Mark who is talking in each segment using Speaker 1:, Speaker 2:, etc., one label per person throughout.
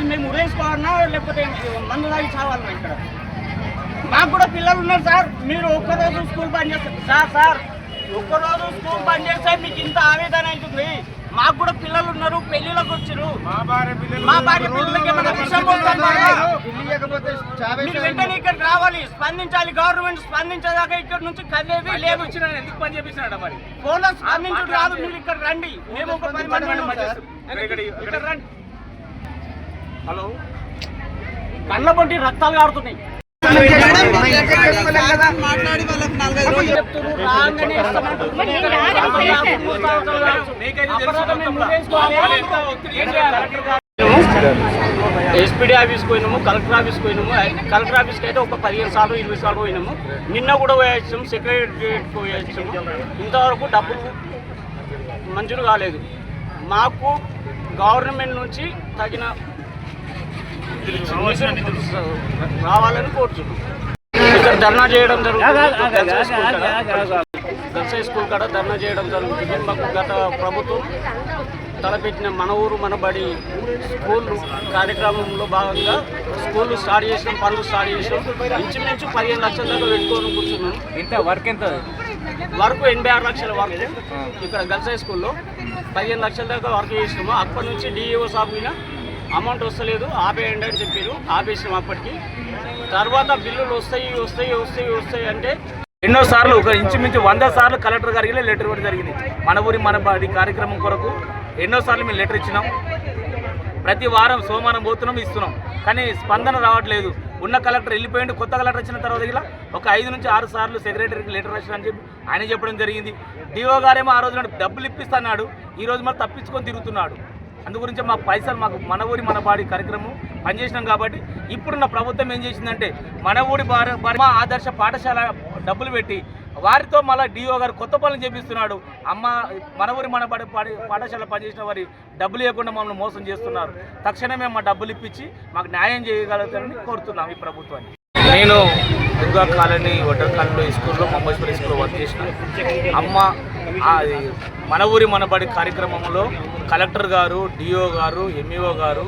Speaker 1: పడుతుంది మేము ఉరేసుకోవాలన్నా లేకపోతే మందు తాగి చావాలన్నా ఇక్కడ. మాకు కూడా పిల్లలు ఉన్నారు సార్. మీరు ఒక్కరోజు స్కూల్ బంద్ చేస్తారు సార్ సార్ ఒక్కరోజు స్కూల్ బంద్ చేస్తే మీకు ఇంత ఆవేదన అవుతుంది. మాకు కూడా పిల్లలు ఉన్నారు పెళ్ళిళ్ళకి వచ్చారు మా భార్య పిల్లలకి? మీరు వెంటనే ఇక్కడ రావాలి. స్పందించాలి. గవర్నమెంట్ స్పందించేదాకా ఇక్కడ నుంచి కదిలేది లేదు.
Speaker 2: వచ్చిన ఎందుకు పని చేపిస్తున్నాడు మరి?
Speaker 1: ఫోన్లో స్పందించుడు రాదు. మీరు ఇక్కడ రండి. మేము ఒక పది మంది
Speaker 2: ఇక్కడ
Speaker 1: రండి. హలో. కళ్ళ పొంటి రక్తాలు కారుతున్నాయి.
Speaker 3: మాట్లాడి
Speaker 1: ఎస్పీడీ ఆఫీస్ పోయినాము కలెక్టర్ ఆఫీస్ పోయినాము కలెక్టర్ ఆఫీస్కి అయితే ఒక పదిహేను సార్లు ఇరవై సార్లు పోయినాము. నిన్న కూడా పోయొచ్చాము సెక్రటరియట్ పోయొచ్చాము ఇంతవరకు డబ్బులు మంజూరు కాలేదు. మాకు గవర్నమెంట్ నుంచి తగిన రావాలని కోరుతున్నాం ఇక్కడ ధర్నా చేయడం జరుగుతుంది. స్కూల్ కాడ. గర్ల్స్ హై స్కూల్ కాడ ధర్నా చేయడం జరుగుతుంది. మాకు గత ప్రభుత్వం తలపెట్టిన మన ఊరు మన బడి స్కూల్ కార్యక్రమంలో భాగంగా స్కూల్ స్టార్ట్ చేసినాం పనులు స్టార్ట్ చేసినాం. ఇంచుమించు పదిహేను లక్షల దాకా పెట్టుకొని కూర్చున్నాం.
Speaker 2: ఎంత వర్క్ ఎంత?
Speaker 1: వరకు ఎనభై ఆరు లక్షల వరకు ఇక్కడ గర్ల్స్ హై స్కూల్లో పదిహేను లక్షల దాకా వర్క్ చేసినాము. అప్పటి నుంచి డిఈఓ సాబ్ మీద అమౌంట్ వస్తలేదు ఆపేయండి అని చెప్పారు. ఆపేసినాం అప్పటికి. తర్వాత బిల్లులు వస్తాయి వస్తాయి వస్తాయి వస్తాయి అంటే
Speaker 2: ఎన్నో సార్లు ఒక ఇంచుమించు వంద సార్లు కలెక్టర్ గారికి లెటర్ ఇవ్వడం జరిగింది. మన ఊరి మన బడి కార్యక్రమం కొరకు ఎన్నో సార్లు మేము లెటర్ ఇచ్చినాం. ప్రతి వారం సోమవారం పోతున్నాం ఇస్తున్నాం. కానీ స్పందన రావట్లేదు. ఉన్న కలెక్టర్ వెళ్ళిపోయింది కొత్త కలెక్టర్ వచ్చిన తర్వాత ఇలా ఒక ఐదు నుంచి ఆరు సార్లు సెక్రటరీకి లెటర్ రాసిన అని చెప్పి ఆయన చెప్పడం జరిగింది. డిఓ గారేమో ఆ రోజు డబ్బులు ఇప్పిస్తున్నాడు. ఈ రోజు మరి తప్పించుకొని తిరుగుతున్నాడు. అందు గురించి మా పైసలు మాకు మన ఊరి మన బాడి కార్యక్రమం పనిచేసినాం కాబట్టి ఇప్పుడున్న ప్రభుత్వం ఏం చేసిందంటే మన ఊరి బార మా ఆదర్శ పాఠశాల డబ్బులు పెట్టి వారితో మళ్ళీ డిఓ గారు కొత్త పనులు చేపిస్తున్నాడు. అమ్మ మన ఊరి మన పాడి- పాఠశాల పనిచేసిన వారి డబ్బులు ఇవ్వకుండా మమ్మల్ని మోసం చేస్తున్నారు. తక్షణమే మా డబ్బులు ఇప్పించి మాకు న్యాయం చేయగలుగుతారని కోరుతున్నాం ఈ ప్రభుత్వాన్ని. నేను దుర్గా కాలనీ వటర్ కాలనీలో ఈ స్కూల్లో మొహమ్మద్పూర్ స్కూల్లో వర్క్ చేసిన అమ్మ అది మన ఊరి మనబడి కార్యక్రమంలో కలెక్టర్ గారు డిఓ గారు ఎంఈఓ గారు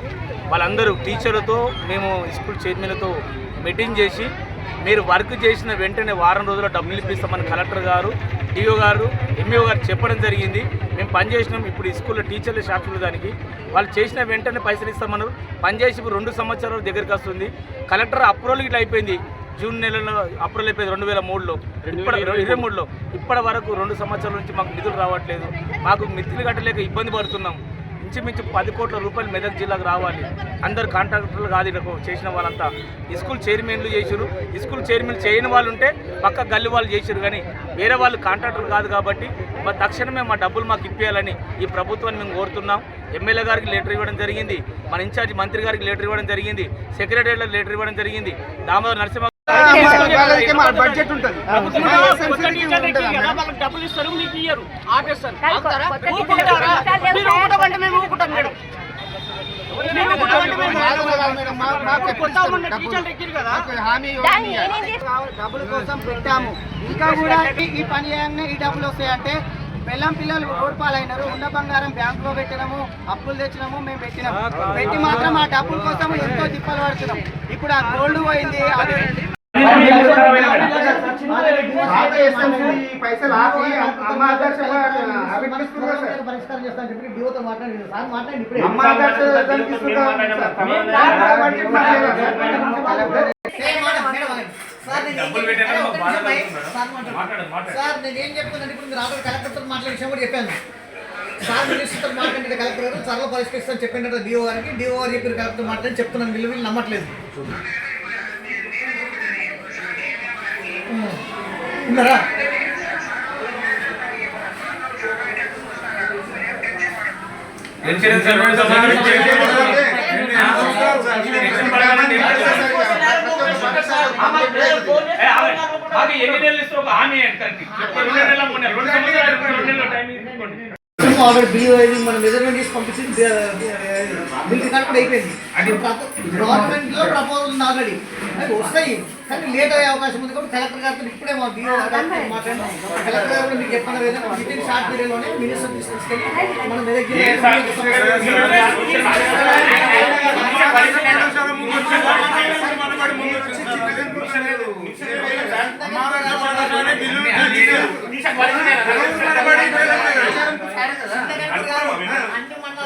Speaker 2: వాళ్ళందరూ టీచర్లతో మేము స్కూల్ చైర్మన్లతో మీటింగ్ చేసి మీరు వర్క్ చేసిన వెంటనే వారం రోజుల్లో డబ్బులు ఇప్పిస్తామని కలెక్టర్ గారు డిఓ గారు ఎంఈఓ గారు చెప్పడం జరిగింది. మేము పని చేసినాం. ఇప్పుడు స్కూల్లో టీచర్లు షాపులు దానికి. వాళ్ళు చేసిన వెంటనే పైసలు ఇస్తామన్నారు. పనిచేసి ఇప్పుడు రెండు సంవత్సరాల దగ్గరికి వస్తుంది. కలెక్టర్ అప్రూవల్ ఇట్లా అయిపోయింది. జూన్ నెలలో అప్రూవల్ అయిపోయింది రెండు వేల మూడులో ఇప్పటి ఇరవై మూడులో. ఇప్పటి వరకు రెండు సంవత్సరాల నుంచి మాకు నిధులు రావట్లేదు. మాకు మిత్రులు కట్టలేక ఇబ్బంది పడుతున్నాం. ఇంచుమించు పది కోట్ల రూపాయలు మెదక్ జిల్లాకు రావాలి. అందరు కాంట్రాక్టర్లు కాదు ఇక్కడ చేసిన వాళ్ళంతా. స్కూల్ చైర్మన్లు చేసారు స్కూల్ చైర్మన్ చేయని వాళ్ళు ఉంటే పక్క గల్లి వాళ్ళు చేసారు కానీ వేరే వాళ్ళు కాంట్రాక్టర్లు కాదు కాబట్టి మా తక్షణమే మా డబ్బులు మాకు ఇప్పేయాలని ఈ ప్రభుత్వాన్ని మేము కోరుతున్నాం. ఎమ్మెల్యే గారికి లెటర్ ఇవ్వడం జరిగింది. మన ఇన్ఛార్జ్ మంత్రి గారికి లెటర్ ఇవ్వడం జరిగింది. సెక్రటరీలకు లెటర్ ఇవ్వడం జరిగింది. దామోదర్ నరసింహ
Speaker 3: బడ్జెట్ ఉంటుంది.
Speaker 1: డబ్బులు ఇస్తారు ఇయ్యరు. ఆపేస్తారు. మేము మేడం.
Speaker 4: కోసం పెట్టాము. ఇంకా కూడా ఈ పని చేయగానే ఈ డబ్బులు వస్తాయంటే బెల్లం పిల్లలు ఓడిపాలైనారు ఉన్న బంగారం బ్యాంకులో పెట్టినాము అప్పులు తెచ్చినాము మేము పెట్టినాము. పెట్టి మాత్రం ఆ డబ్బుల కోసం ఎంతో తిప్పలు పడుతున్నాం. ఇప్పుడు ఆ గోల్డ్ పోయింది అది పరిష్కారం చేస్తాను చెప్పి మాట్లాడి సార్? మాట్లాడి ఇప్పుడే
Speaker 3: అమ్మ
Speaker 4: నేను ఏం చెప్తున్నాను ఇప్పుడు రాబోయే కలెక్టర్తో మాట్లాడే విషయం కూడా చెప్పాను. సార్ మినిస్టర్తో మాట్లాడిన కలెక్టర్ గారు త్వరలో పరిష్కరిస్తాను చెప్పినట్టు డిఓ గారికి డిఓ గారు చెప్పిన కలెక్టర్ మాట్లాడి చెప్తున్నాను. వీళ్ళు వీళ్ళు నమ్మట్లేదు. ఉన్నారా
Speaker 2: ఇన్సూరెన్స్ ఎన్ని నెలలు ఇస్తారు ఒక హామీ? చెప్పు, రెండు నెలల, మూడు నెలలు, రెండు నెలల టైం తీసుకోండి.
Speaker 4: ఆల్రెడీ బిఓ మన మెజర్మెంట్ చేసి పంపించి
Speaker 5: బిల్ రికార్డ్ అయిపోయింది గవర్నమెంట్లో ప్రపోజల్ ఉంది ఆల్రెడీ అవి వస్తాయి కానీ లేట్ అయ్యే అవకాశం ఉంది కాబట్టి కలెక్టర్ గారితో ఇప్పుడే మా గారితో మాట్లాడినాం కలెక్టర్ గారు మీకు చెప్పిన విధంగా విత్ ఇన్ షార్ట్ పీరియడ్లోనే మినిస్టర్ తీసుకెళ్ళి మనం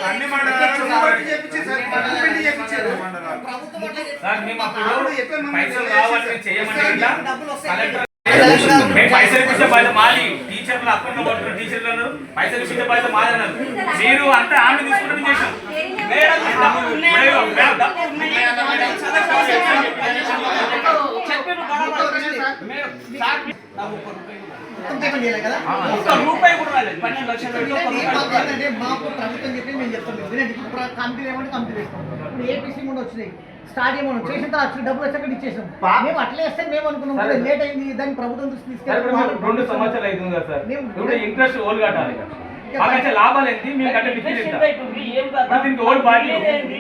Speaker 3: అన్ని మండలాలు సార్
Speaker 2: మేము అప్పుడు పైసలు కావాలని కలెక్టర్ మేము పైసలు ఇప్పించే బాధ్యత మాది టీచర్లు అక్కడ పడుతున్నారు టీచర్లు అన్నారు పైసలు ఇప్పించే బాధ్యత మాది అన్నారు మీరు అంతా ఆమె తీసుకుంటే చేసాం మేడం డబ్బులు మేడం, మేడం, డబ్బులు
Speaker 1: చెప్పిన
Speaker 5: మొత్తం పేమెంట్ చేయాలి కదా
Speaker 1: ఒక్క రూపాయి కూడా రాలేదు పన్నెండు లక్షలు పెట్టి ఒక్క
Speaker 5: వినండి,
Speaker 1: రూపాయి
Speaker 5: మాకు
Speaker 1: కూడా రాలేదు.
Speaker 5: ఏంటంటే మాకు ప్రభుత్వం చెప్పి మేము వినండి ఇప్పుడు కమిటీ ఏమంటే కమిటీ వేస్తాం ఇప్పుడు ఏపీసీ ముందు వచ్చినాయి. స్టాడియం మనం చేసిన తర్వాత డబ్బులు వచ్చాక ఇచ్చేసాం. మేము అట్లే వేస్తే మేము అనుకున్నాం. లేట్ అయింది దాన్ని ప్రభుత్వం దృష్టి తీసుకెళ్ళి
Speaker 2: రెండు సంవత్సరాలు అవుతుంది కదా సార్.
Speaker 5: మేము-
Speaker 2: ఇంట్రెస్ట్ ఓల్ కట్టాలి లాభాలు ఏంటి? దీనికి ఓల్డ్
Speaker 1: మీరేంది?